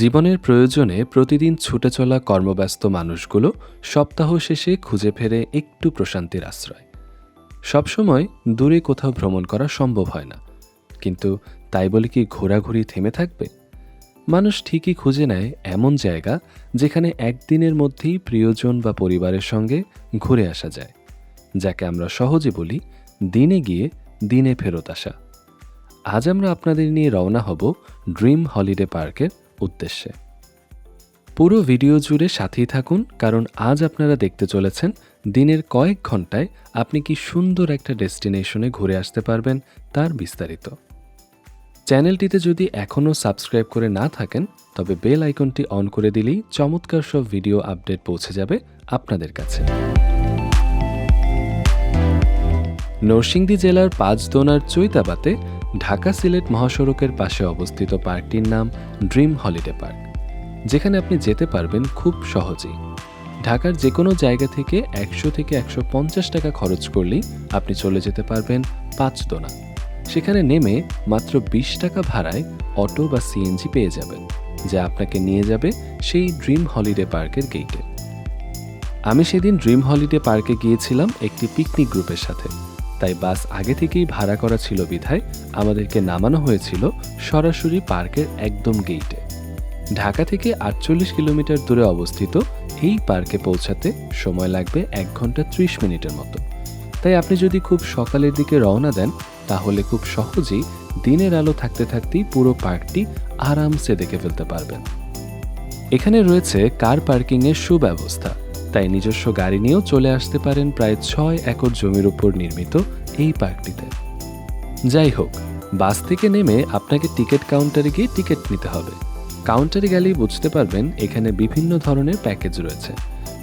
জীবনের প্রয়োজনে প্রতিদিন ছুটে চলা কর্মব্যস্ত মানুষগুলো সপ্তাহ শেষে খুঁজে ফেরে একটু প্রশান্তির আশ্রয়। সবসময় দূরে কোথাও ভ্রমণ করা সম্ভব হয় না। কিন্তু তাই বলে কি ঘোরাঘুরি থেমে থাকবে? মানুষ ঠিকই খুঁজে নেয় এমন জায়গা যেখানে একদিনের মধ্যেই প্রিয়জন বা পরিবারের সঙ্গে ঘুরে আসা যায়, যাকে আমরা সহজে বলি দিনে গিয়ে দিনে ফেরত আসা। আজ আমরা আপনাদের নিয়ে রওনা হব ড্রিম হলিডে পার্কের উদ্দেশ্যে। পুরো ভিডিও জুড়ে সাথেই থাকুন, কারণ আজ আপনারা দেখতে চলেছেন দিনের কয়েক ঘন্টায় আপনি কি সুন্দর একটা ডেস্টিনেশনে ঘুরে আসতে পারবেন তার বিস্তারিত। চ্যানেলটিতে যদি এখনও সাবস্ক্রাইব করে না থাকেন, তবে বেল আইকনটি অন করে দিলেই চমৎকার সব ভিডিও আপডেট পৌঁছে যাবে আপনাদের কাছে। নরসিংদী জেলার পাঁচদোনার চৈতাবাতে ঢাকা সিলেট মহাসড়কের পাশে অবস্থিত পার্কটির নাম ড্রিম হলিডে পার্ক, যেখানে আপনি যেতে পারবেন খুব সহজেই। ঢাকার যে কোনো জায়গা থেকে একশো থেকে একশো পঞ্চাশ টাকা খরচ করলেই আপনি চলে যেতে পারবেন পাঁচদোনা। সেখানে নেমে মাত্র বিশ টাকা ভাড়ায় অটো বা সিএনজি পেয়ে যাবেন, যা আপনাকে নিয়ে যাবে সেই ড্রিম হলিডে পার্কের গেইটে আমি সেদিন ড্রিম হলিডে পার্কে গিয়েছিলাম একটি পিকনিক গ্রুপের সাথে। তাই বাস আগে থেকেই ভাড়া করা ছিল বিধায় আমাদেরকে নামানো হয়েছিল সরাসরি পার্কের একদম গেইটে। ঢাকা থেকে আটচল্লিশ কিলোমিটার দূরে অবস্থিত এই পার্কে পৌঁছাতে সময় লাগবে এক ঘণ্টা ত্রিশ মিনিটের মতো। তাই আপনি যদি খুব সকালের দিকে রওনা দেন, তাহলে খুব সহজেই দিনের আলো থাকতে থাকতেই পুরো পার্কটি আরামসে দেখে ফেলতে পারবেন। এখানে রয়েছে কার পার্কিংয়ের সুব্যবস্থা। তাই নিজস্ব গাড়ি নিয়েও চলে আসতে পারেন প্রায় ছয় একর জমির উপর নির্মিত এই পার্কটিতে। যাই হোক, বাস থেকে নেমে আপনাকে টিকিট কাউন্টারে গিয়ে টিকিট নিতে হবে। কাউন্টারে গেলেই বুঝতে পারবেন এখানে বিভিন্ন ধরনের প্যাকেজ রয়েছে।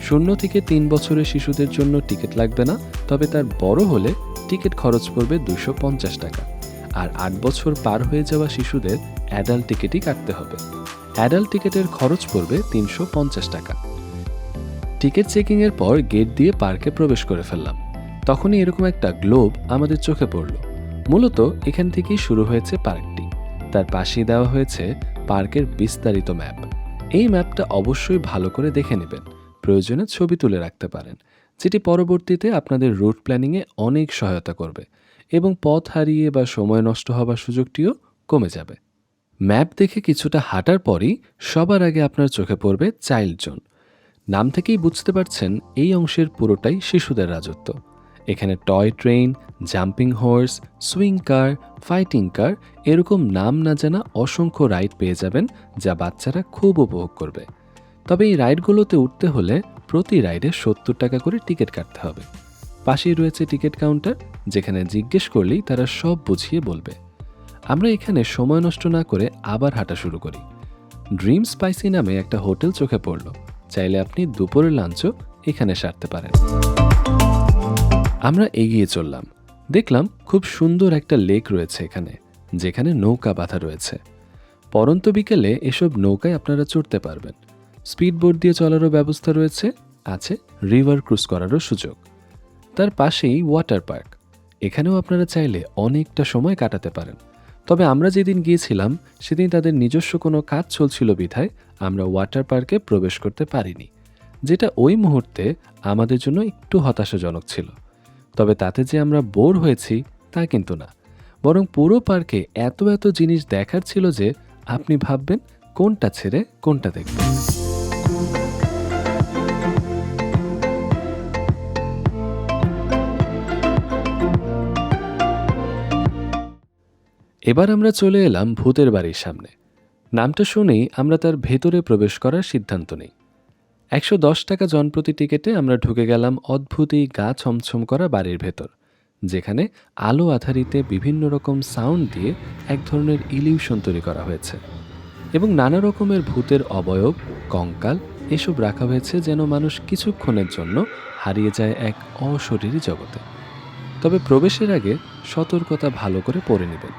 শূন্য থেকে তিন বছরের শিশুদের জন্য টিকিট লাগবে না, তবে তার বড় হলে টিকিট খরচ পড়বে দুশো পঞ্চাশ টাকা। আর আট বছর পার হয়ে যাওয়া শিশুদের অ্যাডাল্ট টিকিটই কাটতে হবে। অ্যাডাল্ট টিকিটের খরচ পড়বে তিনশো পঞ্চাশ টাকা। টিকিট চেকিংয়ের পর গেট দিয়ে পার্কে প্রবেশ করে ফেললাম। তখনই এরকম একটা গ্লোব আমাদের চোখে পড়ল। মূলত এখান থেকেই শুরু হয়েছে পার্কটি তার পাশেই দেওয়া হয়েছে পার্কের বিস্তারিত ম্যাপ এই ম্যাপটা অবশ্যই ভালো করে দেখে নেবেন। প্রয়োজনে ছবি তুলে রাখতে পারেন, যেটি পরবর্তীতে আপনাদের রুট প্ল্যানিংয়ে অনেক সহায়তা করবে এবং পথ হারিয়ে বা সময় নষ্ট হবার সুযোগটিও কমে যাবে। ম্যাপ দেখে কিছুটা হাঁটার পরই সবার আগে আপনার চোখে পড়বে চাইল্ড জোন নাম থেকেই বুঝতে পারছেন এই অংশের পুরোটাই শিশুদের রাজত্ব। এখানে toy train, jumping horse, swing car, fighting car এরকম নাম না জানা অসংখ্য রাইড পেয়ে যাবেন যা বাচ্চারা খুব উপভোগ করবে। তবে এই রাইডগুলোতে উঠতে হলে প্রতি রাইডে সত্তর টাকা করে টিকিট কাটতে হবে। পাশেই রয়েছে টিকিট কাউন্টার, যেখানে জিজ্ঞেস করলেই তারা সব বুঝিয়ে বলবে। আমরা এখানে সময় নষ্ট না করে আবার হাঁটা শুরু করি। ড্রিম স্পাইসি নামে একটা হোটেল চোখে পড়ল। চাইলে আপনি দুপুরের লাঞ্চও এখানে সারতে পারেন। আমরা এগিয়ে চললাম। দেখলাম খুব সুন্দর একটা লেক রয়েছে এখানে, যেখানে নৌকা বাঁধা রয়েছে। পরন্ত বিকেলে এসব নৌকায় আপনারা চড়তে পারবেন। স্পিডবোট দিয়ে চলারও ব্যবস্থা রয়েছে, আছে রিভার ক্রুজ করারও সুযোগ। তার পাশেই ওয়াটার পার্ক এখানেও আপনারা চাইলে অনেকটা সময় কাটাতে পারেন। তবে আমরা যেদিন গিয়েছিলাম, সেদিন তাদের নিজস্ব কোনো কাজ চলছিল বিধায় আমরা ওয়াটার পার্কে প্রবেশ করতে পারিনি, যেটা ওই মুহূর্তে আমাদের জন্য একটু হতাশাজনক ছিল। তবে তাতে যে আমরা বোর হয়েছি, তা কিন্তু না। বরং পুরো পার্কে এত এত জিনিস দেখার ছিল যে আপনি ভাববেন কোনটা ছেড়ে কোনটা দেখবেন। এবার আমরা চলে এলাম ভূতের বাড়ির সামনে। নামটা শুনেই আমরা তার ভেতরে প্রবেশ করার সিদ্ধান্ত নিই। একশো দশ টাকা জনপ্রতি টিকেটে আমরা ঢুকে গেলাম অদ্ভুত এই গা ছমছম করা বাড়ির ভেতর, যেখানে আলো আধারিতে বিভিন্ন রকম সাউন্ড দিয়ে এক ধরনের ইলিউশন তৈরি করা হয়েছে এবং নানা রকমের ভূতের অবয়ব, কঙ্কাল এসব রাখা হয়েছে যেন মানুষ কিছুক্ষণের জন্য হারিয়ে যায় এক অশরীরী জগতে। তবে প্রবেশের আগে সতর্কতা ভালো করে পড়ে নেবেন।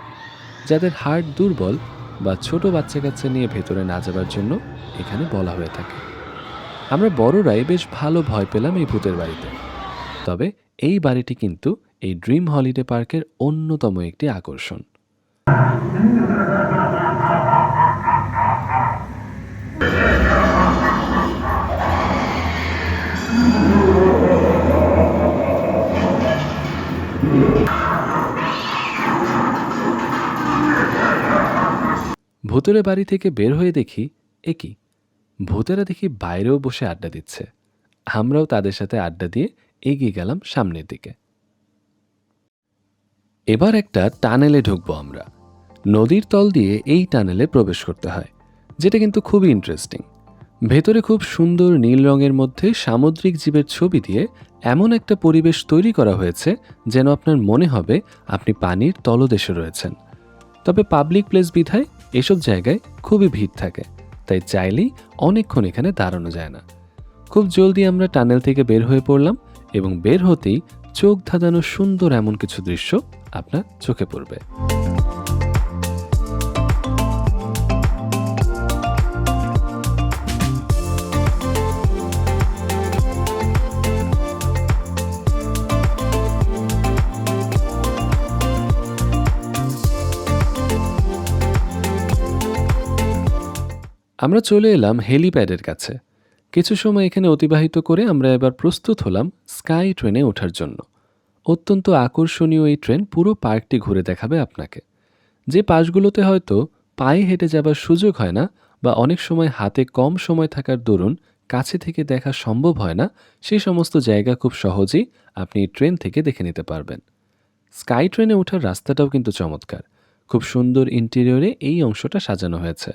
যাদের হার্ট দুর্বল বা ছোট বাচ্চা কাচ্চা নিয়ে ভেতরে না যাবার জন্য এখানে বলা হয়ে থাকে। আমরা বড়রাই বেশ ভালো ভয় পেলাম এই ভূতের বাড়িতে। তবে এই বাড়িটি কিন্তু এই ড্রিম হলিডে পার্কের অন্যতম একটি আকর্ষণ। ভূতের বাড়ি থেকে বের হয়ে দেখি এ কি? ভূতেরা দেখি বাইরেও বসে আড্ডা দিচ্ছে। আমরাও তাদের সাথে আড্ডা দিয়ে এগিয়ে গেলাম সামনের দিকে। এবার একটা টানেলে ঢুকবো আমরা। নদীর তল দিয়ে এই টানেলে প্রবেশ করতে হয়, যেটা কিন্তু খুবই ইন্টারেস্টিং ভেতরে খুব সুন্দর নীল রঙের মধ্যে সামুদ্রিক জীবের ছবি দিয়ে এমন একটা পরিবেশ তৈরি করা হয়েছে যেন আপনার মনে হবে আপনি পানির তলদেশে রয়েছেন। তবে পাবলিক প্লেস বিধায় এসব জায়গায় খুবই ভিড় থাকে, তাই চাইলেই অনেকক্ষণ এখানে দাঁড়ানো যায় না। খুব জলদি আমরা টানেল থেকে বের হয়ে পড়লাম এবং বের হতেই চোখ ধাঁধানো সুন্দর এমন কিছু দৃশ্য আপনার চোখে পড়বে। আমরা চলে এলাম হেলিপ্যাডের কাছে। কিছু সময় এখানে অতিবাহিত করে আমরা এবার প্রস্তুত হলাম স্কাই ট্রেনে ওঠার জন্য। অত্যন্ত আকর্ষণীয় এই ট্রেন পুরো পার্কটি ঘুরে দেখাবে আপনাকে। যে পাশগুলোতে হয়তো পায়ে হেঁটে যাবার সুযোগ হয় না বা অনেক সময় হাতে কম সময় থাকার দরুন কাছে থেকে দেখা সম্ভব হয় না, সেই সমস্ত জায়গা খুব সহজেই আপনি ট্রেন থেকে দেখে নিতে পারবেন। স্কাই ট্রেনে ওঠার রাস্তাটাও কিন্তু চমৎকার। খুব সুন্দর ইন্টেরিয়রে এই অংশটা সাজানো হয়েছে।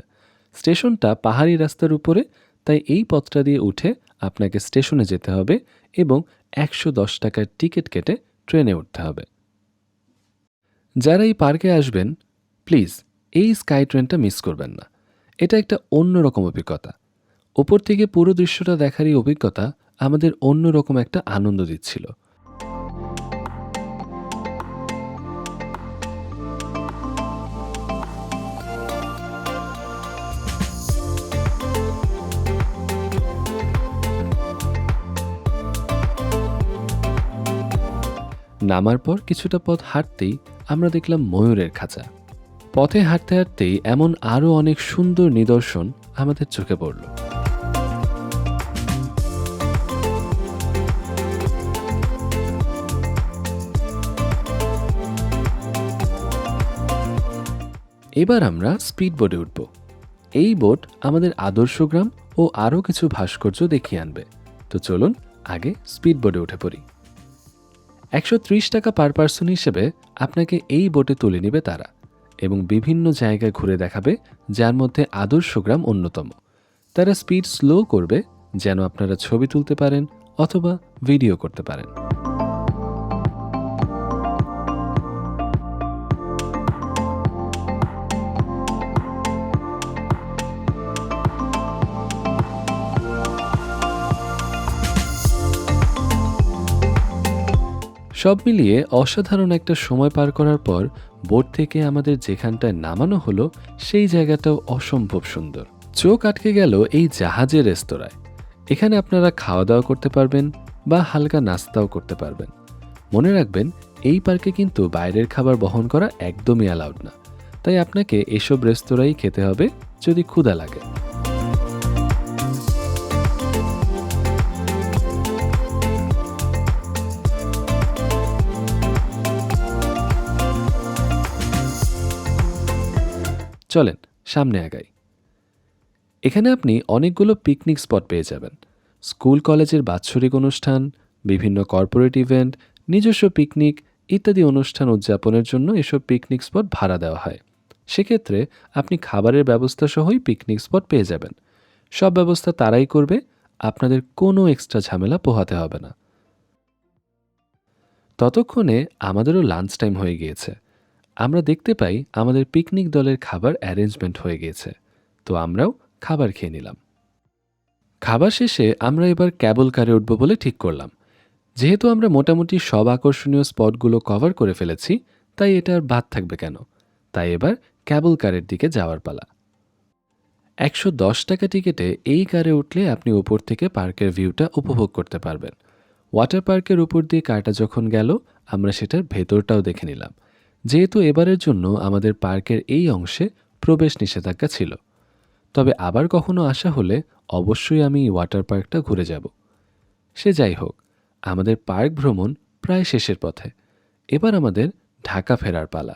স্টেশনটা পাহাড়ি রাস্তার উপরে, তাই এই পথটা দিয়ে উঠে আপনাকে স্টেশনে যেতে হবে এবং একশো দশ টাকার টিকিট কেটে ট্রেনে উঠতে হবে। যারা এই পার্কে আসবেন, প্লিজ এই স্কাই ট্রেনটা মিস করবেন না। এটা একটা অন্যরকম অভিজ্ঞতা। ওপর থেকে পুরো দৃশ্যটা দেখার এই অভিজ্ঞতা আমাদের অন্যরকম একটা আনন্দ দিচ্ছিল। নামার পর কিছুটা পথ হাঁটতেই আমরা দেখলাম ময়ূরের খাঁচা। পথে হাঁটতে হাঁটতেই এমন আরও অনেক সুন্দর নিদর্শন আমাদের চোখে পড়ল। এবার আমরা স্পিড বোটে উঠব। এই বোট আমাদের আদর্শ গ্রাম ও আরও কিছু ভাস্কর্য দেখিয়ে আনবে। তো চলুন আগে স্পিড বোটে উঠে পড়ি। একশো ত্রিশ টাকা পার পার্সন হিসেবে আপনাকে এই বোটে তুলে নেবে তারা এবং বিভিন্ন জায়গায় ঘুরে দেখাবে, যার মধ্যে আদর্শ গ্রাম অন্যতম। তারা স্পিড স্লো করবে, যেন আপনারা ছবি তুলতে পারেন অথবা ভিডিও করতে পারেন। সব মিলিয়ে অসাধারণ একটা সময় পার করার পর বোট থেকে আমাদের যেখানটায় নামানো হলো, সেই জায়গাটাও অসম্ভব সুন্দর। চোখ আটকে গেল এই জাহাজের রেস্তোরাঁয়। এখানে আপনারা খাওয়া দাওয়া করতে পারবেন বা হালকা নাস্তাও করতে পারবেন। মনে রাখবেন, এই পার্কে কিন্তু বাইরের খাবার বহন করা একদমই অ্যালাউড না। তাই আপনাকে এসব রেস্তোরাঁই খেতে হবে যদি ক্ষুধা লাগে। চলেন, সামনে আগাই। এখানে আপনি অনেকগুলো পিকনিক স্পট পেয়ে যাবেন। স্কুল, কলেজের বাৎসরিক অনুষ্ঠান, বিভিন্ন কর্পোরেট ইভেন্ট, নিজস্ব পিকনিক ইত্যাদি অনুষ্ঠান উদযাপনের জন্য এসব পিকনিক স্পট ভাড়া দেওয়া হয়। সেক্ষেত্রে আপনি খাবারের ব্যবস্থা সহই পিকনিক স্পট পেয়ে যাবেন। সব ব্যবস্থা তারাই করবে, আপনাদের কোনো এক্সট্রা ঝামেলা পোহাতে হবে না। ততক্ষণে আমাদেরও লাঞ্চ টাইম হয়ে গিয়েছে। আমরা দেখতে পাই আমাদের পিকনিক দলের খাবার অ্যারেঞ্জমেন্ট হয়ে গিয়েছে। তো আমরাও খাবার খেয়ে নিলাম। খাবার শেষে আমরা এবার ক্যাবল কারে উঠব বলে ঠিক করলাম। যেহেতু আমরা মোটামুটি সব আকর্ষণীয় স্পটগুলো কভার করে ফেলেছি, তাই এটা আর বাদ থাকবে কেন? তাই এবার ক্যাবল কারের দিকে যাওয়ার পালা। একশো দশ টাকা টিকেটে এই কারে উঠলে আপনি উপর থেকে পার্কের ভিউটা উপভোগ করতে পারবেন। ওয়াটার পার্কের উপর দিয়ে কারটা যখন গেল, আমরা সেটার ভেতরটাও দেখে নিলাম। যেহেতু এবারের জন্য আমাদের পার্কের এই অংশে প্রবেশ নিষেধাজ্ঞা ছিল। তবে আবার কখনো আসা হলে অবশ্যই আমি ওয়াটার পার্কটা ঘুরে যাব। সে যাই হোক, আমাদের পার্ক ভ্রমণ প্রায় শেষের পথে। এবার আমাদের ঢাকা ফেরার পালা।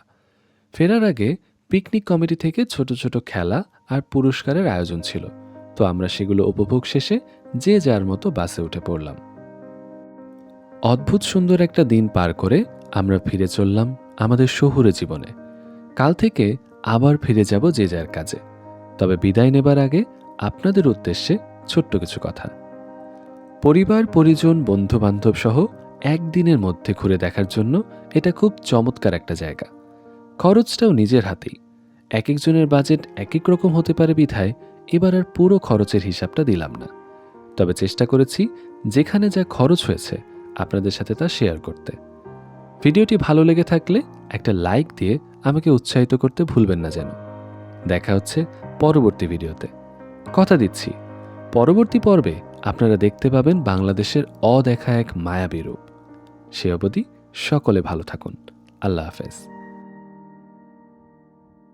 ফেরার আগে পিকনিক কমিটি থেকে ছোট ছোট খেলা আর পুরস্কারের আয়োজন ছিল। তো আমরা সেগুলো উপভোগ শেষে যে যার মতো বাসে উঠে পড়লাম। অদ্ভুত সুন্দর একটা দিন পার করে আমরা ফিরে চললাম আমাদের শহুরে জীবনে। কাল থেকে আবার ফিরে যাব যে যার কাজে। তবে বিদায় নেবার আগে আপনাদের উদ্দেশ্যে ছোট্ট কিছু কথা। পরিবার, পরিজন বন্ধু বান্ধব সহ একদিনের মধ্যে ঘুরে দেখার জন্য এটা খুব চমৎকার একটা জায়গা। খরচটাও নিজের হাতেই। এক একজনের বাজেট এক এক রকম হতে পারে বিধায় এবার আর পুরো খরচের হিসাবটা দিলাম না। তবে চেষ্টা করেছি যেখানে যা খরচ হয়েছে আপনাদের সাথে তা শেয়ার করতে। ভিডিওটি ভালো লেগে থাকলে একটা লাইক দিয়ে আমাকে উৎসাহিত করতে ভুলবেন না যেন। দেখা হচ্ছে পরবর্তী ভিডিওতে। কথা দিচ্ছি, পরবর্তী পর্বে আপনারা দেখতে পাবেন বাংলাদেশের অদেখা এক মায়াবী রূপ। সে অবধি সকলে ভালো থাকুন। আল্লাহ হাফেজ।